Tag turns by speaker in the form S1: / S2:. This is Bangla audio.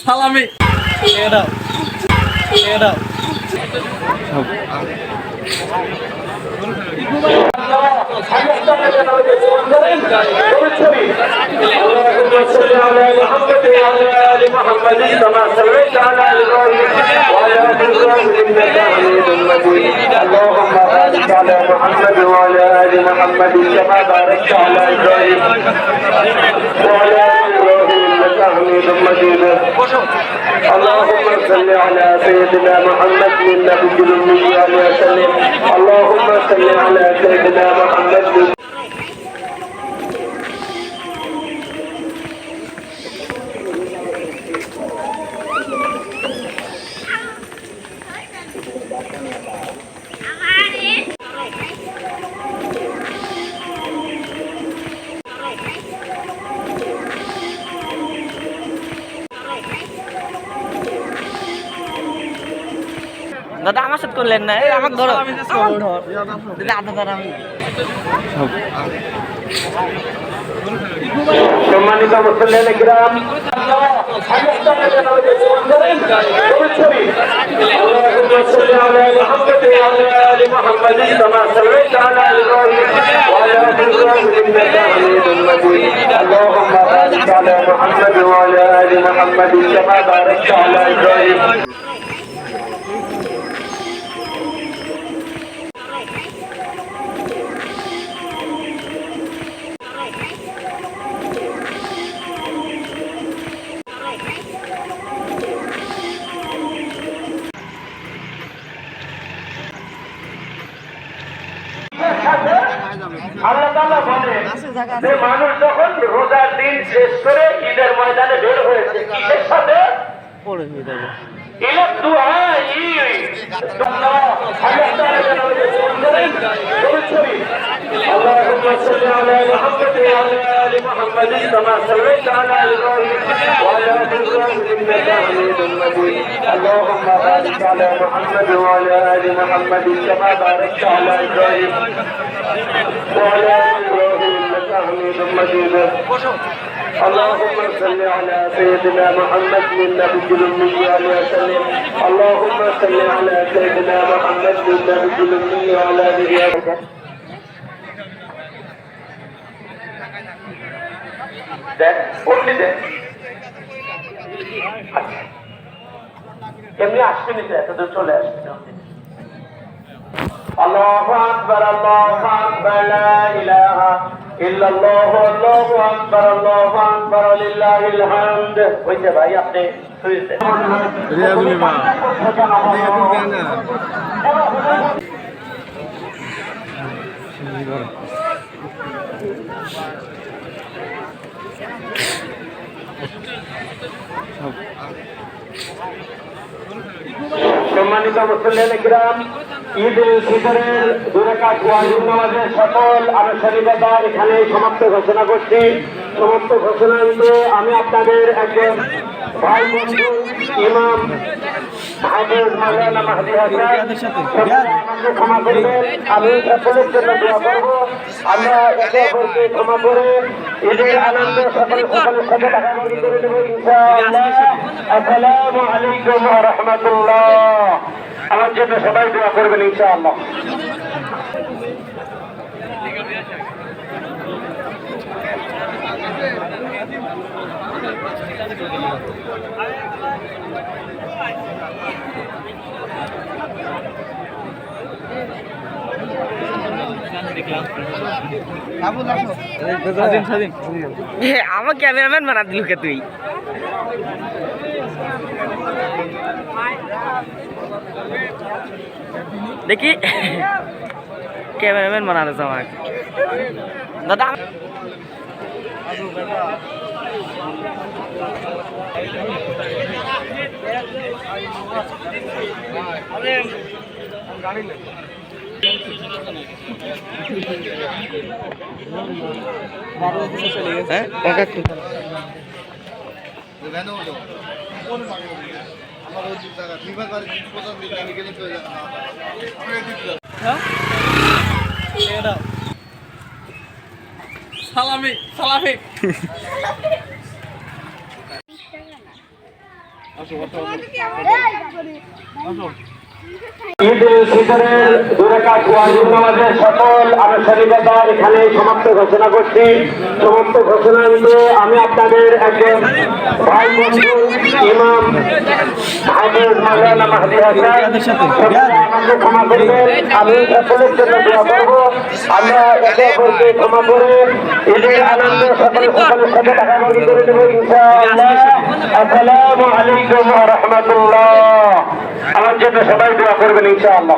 S1: সালামি এরাও এরাও
S2: اللهم صل على محمد وعلى ال محمد كما صليت على ابراهيم وعلى ال ابراهيم انك حميد مجيد اللهم بارك على محمد وعلى ال محمد كما باركت على ابراهيم وعلى ال ابراهيم انك حميد مجيد اللهم صل على سيدنا محمد النبي الامي عليه وسلم اللهم صل على سيدنا محمد
S3: দাদা আমার সাথে করলেন না এই আমার ধরো দাদা আধা ধর আমি
S2: সম্মানিত মুসল্লিয়ান গ্রাম اللهم صل على محمد وعلى ال محمد كما صليت على ابراهيم وعلى ال ابراهيم انك حميد مجيد اللهم بارك على محمد وعلى ال محمد كما باركت على ابراهيم তাআলা বলেন যে মানুষ যখন রোজার দিন শেষ করে ঈদের ময়দানে বের হয়েছে কিসের সাথে
S3: পড়ে হয়ে যাবে
S2: إلى الدعاء الله اللهم صل على محمد وعلى ال محمد كما صليت على ابراهيم وعلى ال ابراهيم انك حميد مجيد اللهم بارك على محمد وعلى ال محمد كما باركت على ابراهيم وعلى ال ابراهيم انك حميد مجيد اللهم صل على سيدنا محمد النبي الأمي عليه وسلم اللهم صل على سيدنا محمد النبي الأمي وعلى آله وسلم দেখ পড়লি দেখ আচ্ছা। এমনি আসবে নিতে এতদূর চলে আসবে الله أكبر الله أكبر لا إله إلا الله الله أكبر الله أكبر لله الحمد হয়েছে ভাই আপনি শুয়েছেন সম্মানিত মুসলিম গ্রাম ঈদ উল ফিতরের দুরাকাত ওয়াজিব নামাজের সকল আনুষ্ঠানিকতা এখানে সমাপ্ত ঘোষণা করছি। সমাপ্ত ঘোষণা আমি আপনাদের একজন ভাই বন্ধু, ইমাম ক্ষমা করবেন আমি সকলের জন্য দোয়া করব আমরা একে অপরকে ক্ষমা করে ঈদের আনন্দ সকলে সকলের সাথে ভাগাভাগি করে ইনশাআল্লাহ আসসালামু আলাইকুম ওয়া আমার জন্য সবাই দোয়া করবেন ইনশাআল্লাহ
S3: আমার ক্যামেরাম্যান বানা দিল কে তুই? দেখি। ক্যামেরাম্যান বানানো আমাকে। দাদা হ্যাঁ ওকে একটু।
S1: এরাও সালামি সালামি
S2: ঈদ উল ফিতরের দুরাকাত ওয়াজিব নামাজের সকল আনুষ্ঠানিকতা এখানে সমাপ্ত ঘোষণা করছি। সমাপ্ত ঘোষণা আমি আপনাদের একজন ভাই বন্ধু ইমাম হাফেজ মাওলানা মাহদি হাসান আমাকে ক্ষমা করবেন, আমি সকলের জন্য দোয়া করব। আমরা একে অপরকে ক্ষমা করে ঈদের আমার জন্য সবাই দোয়া করবেন, ইনশাআল্লাহ।